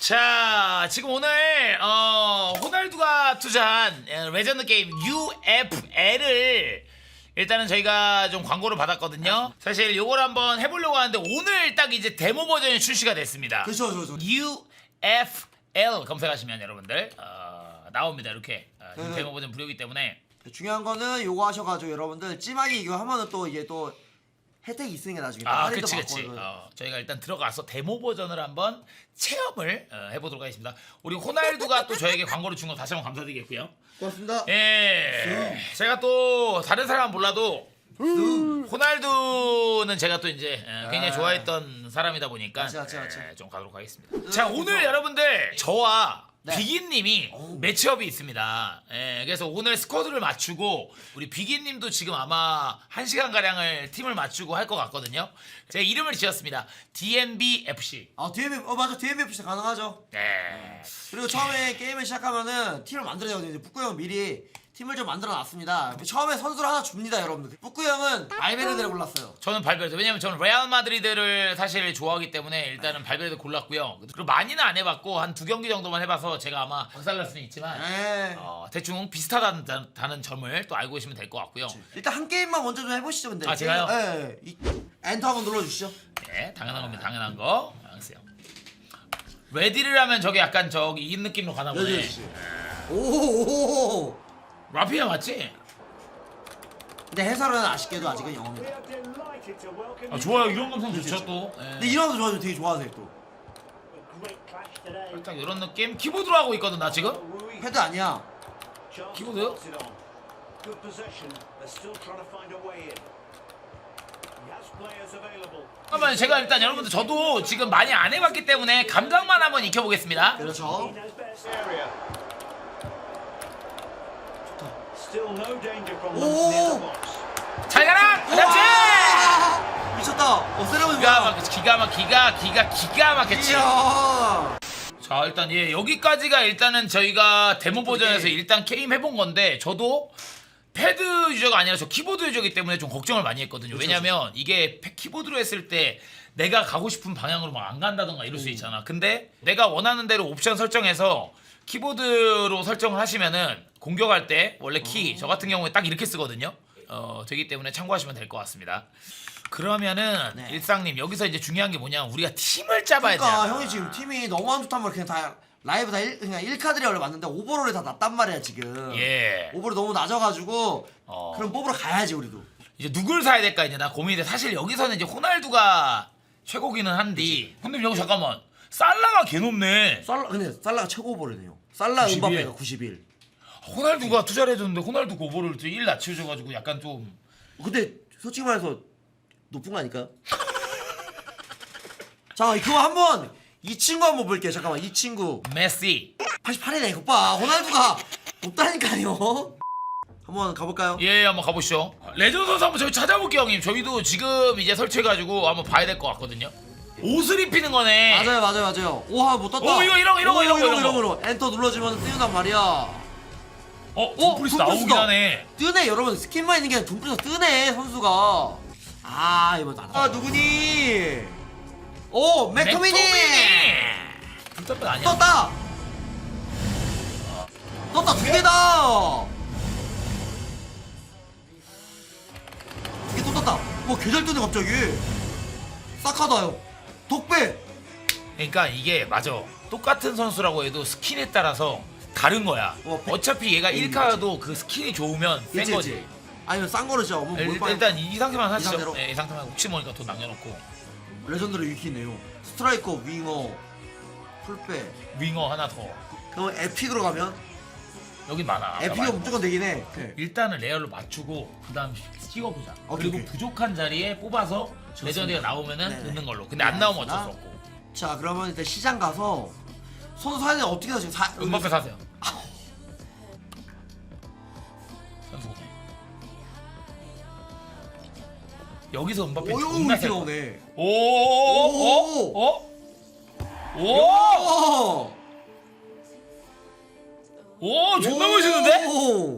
자, 지금 오늘 어, 호날두가 투자한 에, 레전드 게임 UFL을 일단은 저희가 좀 광고를 받았거든요. 사실 요걸 한번 해보려고 하는데 오늘 딱 이제 데모 버전이 출시가 됐습니다. 그렇죠, 그렇죠. UFL 검색하시면 여러분들 어, 나옵니다. 이렇게 어, 지금 네. 데모 버전 무료이기 때문에 중요한 거는 요거 하셔가지고 여러분들 찜하기 이거 하면은 또 이게 또 혜택이 있으니까 나중에 또 아, 그치, 그치. 어, 저희가 일단 들어가서 데모 버전을 한번 체험을 어, 해보도록 하겠습니다. 우리 호날두가 또 저에게 광고를 준 거 다시 한번 감사드리겠고요. 고맙습니다. 예, 제가 또 다른 사람은 몰라도 호날두는 제가 또 이제 예, 굉장히 아. 좋아했던 사람이다 보니까 맞지, 맞지, 맞지. 예, 좀 가도록 하겠습니다. 자, 오늘 여러분들 저와 네. 비기님이 매치업이 있습니다. 예, 그래서 오늘 스쿼드를 맞추고 우리 비기님도 지금 아마 한 시간 가량을 팀을 맞추고 할 것 같거든요. 제 이름을 지었습니다. DNB FC. 아 DMF 어 맞아 DMF 가능하죠. 네. 그리고 처음에 게임을 시작하면은 팀을 만들어야. 이제 북구 형 미리 팀을 좀 만들어 놨습니다. 처음에 선수를 하나 줍니다, 여러분들. 북구 형은 발베르데를 골랐어요. 저는 발베르데 왜냐면 저는 레알 마드리드를 사실 좋아하기 때문에 일단은 발베르데 골랐고요. 그리고 많이는 안 해봤고 한 두 경기 정도만 해봐서 제가 아마 박살날 수는 있지만 네. 어, 대충 비슷하다는 다는 점을 또 알고 계시면 될 것 같고요. 일단 한 게임만 먼저 좀 해보시죠, 근데. 아, 제가요? 예, 예. 이, 엔터 한번 눌러주시죠. 네, 당연한 겁니다. 당연한 거. 알겠어요. 레디를 하면 저게 약간 저기 이 느낌으로 가나 보네. 여기 씨. 오오 오. 라피아 맞지? 근데 해설은 아쉽게도 아직은 영어입니다. 아, 좋아요. 이런 감성 좋죠 또. 예. 근데 이런 거 좋아하면 되게 좋아하세요 또. 살짝 이런 느낌. 키보드로 하고 있거든 나 지금. 패드 아니야. available. 잠깐만 제가 일단 여러분들 저도 지금 많이 안 해봤기 때문에 감각만 한번 익혀보겠습니다. 그렇죠. Box. 잘 가라. 그렇지. 우와! 미쳤다. 어 세레모니 기가 뭐야? 막 기가 막 기가 기가 기가 막혔지. 이야. 자 일단 예 여기까지가 일단은 저희가 데모 버전에서 게임. 일단 게임 해본 건데 저도 패드 유저가 아니라 저 키보드 유저이기 때문에 좀 걱정을 많이 했거든요. 왜냐면 이게 패- 키보드로 했을 때 내가 가고 싶은 방향으로 막 안 간다던가 이럴 수 있잖아. 근데 내가 원하는 대로 옵션 설정해서 키보드로 설정을 하시면은 공격할 때 원래 키 저 같은 경우에 딱 이렇게 쓰거든요. 어 되기 때문에 참고하시면 될 것 같습니다. 그러면은 네. 일상님 여기서 이제 중요한 게 뭐냐 우리가 팀을 짜봐야 그러니까 돼. 형이 지금 팀이 너무 안 좋단 말이야. 그냥 다 라이브 다 일, 그냥 1카드를 원래 맞는데 오버롤이 다 낮단 말이야 지금. 예. 오버롤 너무 낮아가지고 어. 그럼 뽑으러 가야지 우리도. 이제 누굴 사야 될까 이제 나 고민인데 사실 여기서는 이제 호날두가 최고기는 한디 근데 여기 잠깐만 살라가 개 높네 살라 근데 살라가 최고 오버롤이네요. 살라 91. 은바페가 91. 호날두가 투자를 해줬는데 호날두 오버를 1 낮춰줘가지고 약간 좀 근데 솔직히 말해서 높은 거 아닐까? 자 그거 한번 이 친구 한번 볼게요. 잠깐만 이 친구 메시 88이네 이거 봐. 호날두가 높다니까요. 한번 가볼까요? 예 한번 가보시죠 레전드 선수 한번 저희 찾아볼게요 형님 저희도 지금 이제 설치해가지고 한번 봐야 될 것 같거든요 옷을 입히는 거네 맞아요 맞아요 맞아요. 오하 못 떴다. 오, 이거, 이런 거, 이런 거, 오, 이런 거, 이런 이런 거 이런 거. 엔터 눌러주면 뜨는단 말이야. 어? 어, 둠프리스 둠프리스다. 나오긴 하네 뜨네 여러분 스킨만 있는 게 아니라 둠프리스 뜨네 선수가. 아 이거 나. 아 누구니? 오 맥토미니. 불타면 아니야 떴다. 떴다 두 개다. 두 개 또 떴다. 뭐 개잘 뜨네 갑자기. 싹하다요. 독배. 그러니까 이게 맞아. 똑같은 선수라고 해도 스킨에 따라서 다른 거야. 어, 백- 어차피 얘가 음, 1카도 그 스킨이 좋으면 센 거지. 아니면 싼 거를 진짜 어머 일, 뭘 일단 이 상태만 하시죠. 상태로? 네, 이 상태만 혹시 모르니까 돈 남겨놓고 레전드를 익히네요. 스트라이커, 윙어, 풀백. 윙어 하나 더. 그럼 에픽으로 가면 여기 많아. 에픽이 거. 무조건 되긴 해. 네. 일단은 레어를 맞추고 그다음 찍어보자. 오케이, 그리고 오케이. 부족한 자리에 뽑아서 레전드가 나오면은 네네. 넣는 걸로. 근데 안 나오면 어쩔 수. 없고. 자 그러면 일단 시장 가서 선수 사야 되 어떻게 사지? 사 음바페 사세요. 선수 오네. 여기서 음바페 오요 존나 이렇게 셀 거야. 나오네. 오, 오, 오, 오, 오! 오, 존나 멋있는데? 오!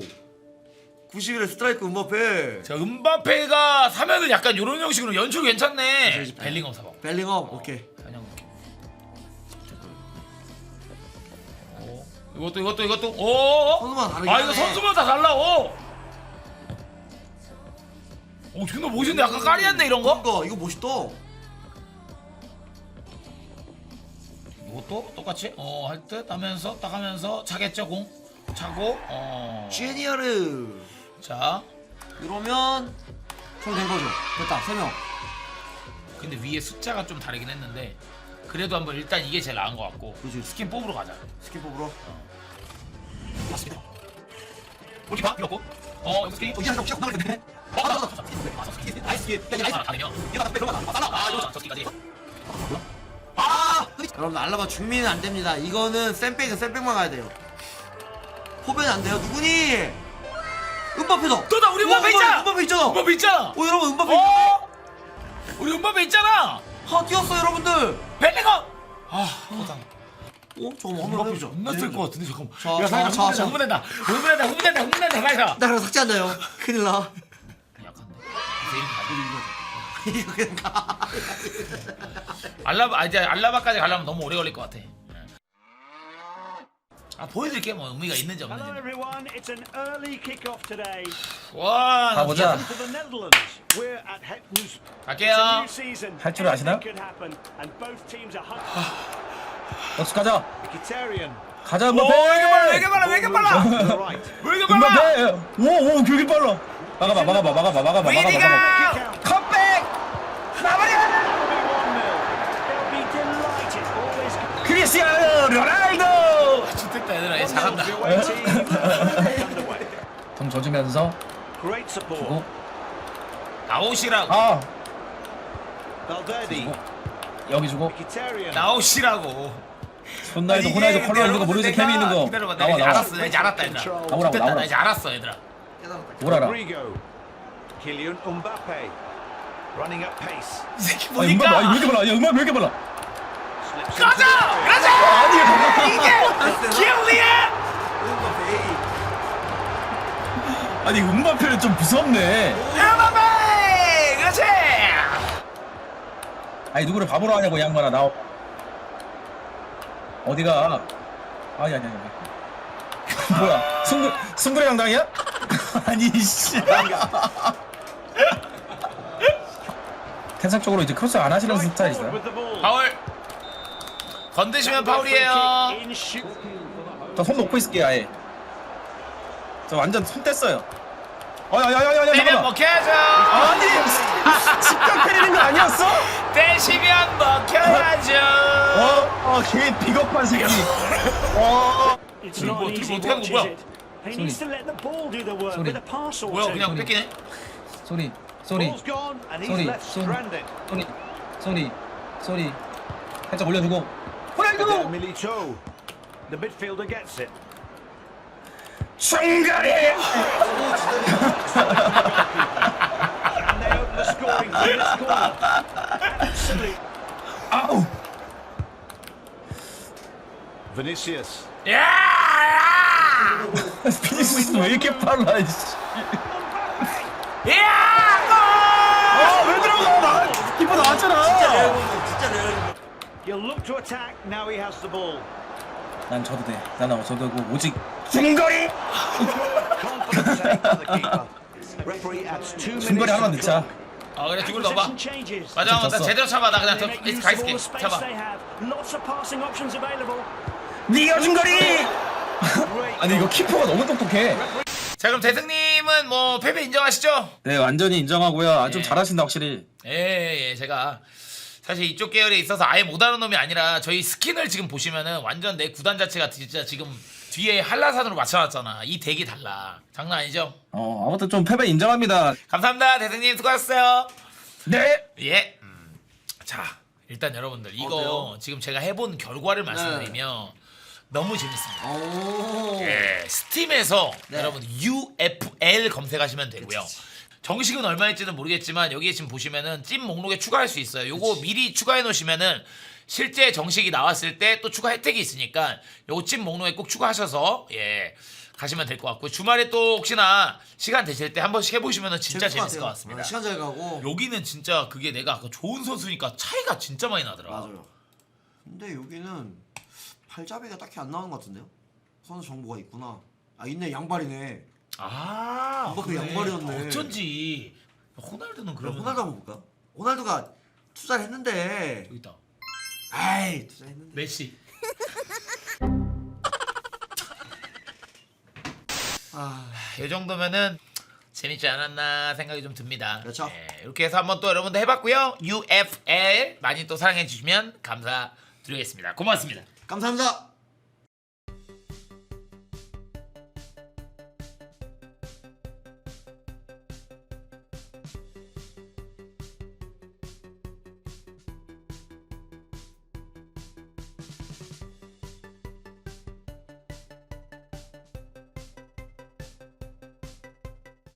91의 스트라이크 음바페. 자, 음바페가 사면은 약간 이런 형식으로 연출 괜찮네. 그치, 그치. 벨링엄 사봐. 벨링엄 오케이. 그냥 이렇게. 이것도 이것도 이것도 오 선수마다 다르긴 아 이거 하네. 선수마다 달라 오 오, 존나 멋있는데 약간 까리한데 이런 거? 그러니까 이거 멋있다. 이것도 똑같이 어 할 듯 하면서 딱 하면서 차겠죠 공 차고 어. 제니어르. 자 이러면 총된 거죠. 됐다. 세 명. 근데 위에 숫자가 좀 다르긴 했는데 그래도 한번 일단 이게 제일 나은 것 같고 그치. 스킨 뽑으러 가자 스킨 뽑으러. 맞습니다 골키퍼 없고 어 여기 스킨 어, 이하나 시작 나가는데. 나이스 기. 하나 가능요 얘가 나 빼러 가. 아 이거 저 스킨까지 아! 여러분 알라바 중미는 안 됩니다. 이거는 쌤백은 쌤백만 가야 돼요. 호변 안 돼요. 누구니? 은바페다. 또다, 우리 은바페 있잖아! 은바페 있잖아. 음바페 있잖아 어 여러분 은바페. 어 우리 음바페 있잖아 아 뛰었어 여러분들. 벨링엄 아 허당 어 잠깐만 한번 음바페 해보자. 존나 쓸것 같은데 잠깐만 자, 야 자, 잠깐 자, 흥분된다 흥분된다 흥분된다 흥분된다 빨리 가나 그럼 삭제한다요. 큰일 나. 약한데 그냥 가. 알라바 아, 이제 알라바까지 가려면 너무 오래 걸릴 것 같아. 아 보여드릴게 뭐 의미가 있는지 Hello 없는지. everyone, it's an early kick-off today. 와 가보자. To the Netherlands, we're at Hetman's. It's a 갈게요. new season. 할줄 아시나? Anything could happen, and both teams are hungry. 역수 가자. Mkhitaryan. 가자 오, 왜 이렇게 빨라 왜. 이렇게 빨라 왜 이렇게 빨라 To the right. 왜 이렇게 빨라? 음바페. 오오 교기 빨라. 막아봐 막아봐 막아봐 막아봐 막아봐 막아봐. 크리스티아노 로날도. 좋겠다 얘들아 얘 잘한다. 등 Great support. 주고 나오시라고 아. 주고 여기 주고. 나오시라고. 손나이도 호나이도 컬러 있는 거 모르지 케미 있는 거 기다려봐 나와 나와 알았어 이제 알았다 얘들아. 나오라고 좋겠다 나 나오라고 이제 알았어 얘들아. Rodrigo. Kylian Mbappe. Running at pace. 이 새끼 아니 음악 아니 왜 이렇게 빨라 야 음악 왜 이렇게 빨라 가자 가자 아니 이게 킬리야. 은바페. 아니 음바페는 좀 무섭네 야마베 그렇지. 아니 누구를 바보로 하냐고 이 양반아 나 어디가 아니 아니 아니 뭐야 승부 승부의 강당이야? 아니 씨 태상적으로 이제 크로스 안 하시는 스타일이세요? 파울. 건드시면 파울이에요. In shoot. 저손 놓고 있을게요 아예 저 완전 손 뗐어요 어야야야야야 때면 잠깐만 먹혀야죠. 아니 직접 때리는 거 아니었어? 떼시면 먹혀야죠. 어? 어걔 비겁한 새끼 어 the work Sorry. with a pass or 뭐야. 그냥 뺏기네. 소리 소리 stranded. 소리 소리 소리 살짝 올려주고 Milito. The midfielder gets it. 중거리 And they open the scoring from this corner. Absolute. 아우 Vinicius. 야! 비니시스 왜 이렇게 빨라 이씨 야! 아왜 들어가 나 키퍼 나왔잖아 레알이네, 진짜 레알이네. He'll look to attack. Now he has the ball. 난 져도 돼 져도 되고 오직 중거리 Confident save by the keeper. Referee adds two minutes 중거리 to 하나만 the 넣자 clock. 아 그래 죽을 넣어봐. Possession changes. 맞아 맞아 졌어. 제대로 잡아 나 그냥 더 They make 가 use of all 있을게 the space 잡아. they have. Lots of passing options available. 니가 중거리 Great. 아니 이거 키퍼가 너무 똑똑해 자 그럼 대승님은 뭐 패배 인정하시죠? 네 완전히 인정하고요 아, 좀 예. 잘하신다 확실히 예, 예, 제가 사실 이쪽 계열에 있어서 아예 못하는 놈이 아니라 저희 스킨을 지금 보시면은 완전 내 구단 자체가 진짜 지금 뒤에 한라산으로 맞춰놨잖아. 이 덱이 달라. 장난 아니죠? 어 아무튼 좀 패배 인정합니다 감사합니다, 대승님 수고하셨어요. 네 예. 음. 자, 일단 여러분들 이거 어때요? 지금 제가 해본 결과를 말씀드리면 너무 재밌습니다. 오. 예, 스팀에서 네. 여러분 UFL 검색하시면 되고요. 정식은 얼마일지는 모르겠지만 여기 에 지금 보시면은 찜 목록에 추가할 수 있어요. 요거 미리 추가해 놓으시면은 실제 정식이 나왔을 때 또 추가 혜택이 있으니까 요거 찜 목록에 꼭 추가하셔서 예 가시면 될 것 같고 주말에 또 혹시나 시간 되실 때 한 번씩 해보시면은 진짜 재밌을 것 같습니다. 어, 시간 잘 가고. 여기는 진짜 그게 내가 아까 좋은 선수니까 차이가 진짜 많이 나더라. 맞아요. 근데 여기는 팔잡이가 딱히 안 나오는 것 같은데요? 선수 정보가 있구나. 아 있네 양발이네. 아 그래. 양발이었네. 어쩐지 호날두는 그럼 그러면 호날두 한번 볼까? 호날두가 투자를 했는데. 여기 있다 아이 투자했는데. 메시 아 이 정도면은 재밌지 않았나 생각이 좀 듭니다. 그렇죠. 예, 이렇게 해서 한번 또 여러분들 해봤고요. UFL 많이 또 사랑해 주시면 감사드리겠습니다. 고맙습니다. 감사합니다.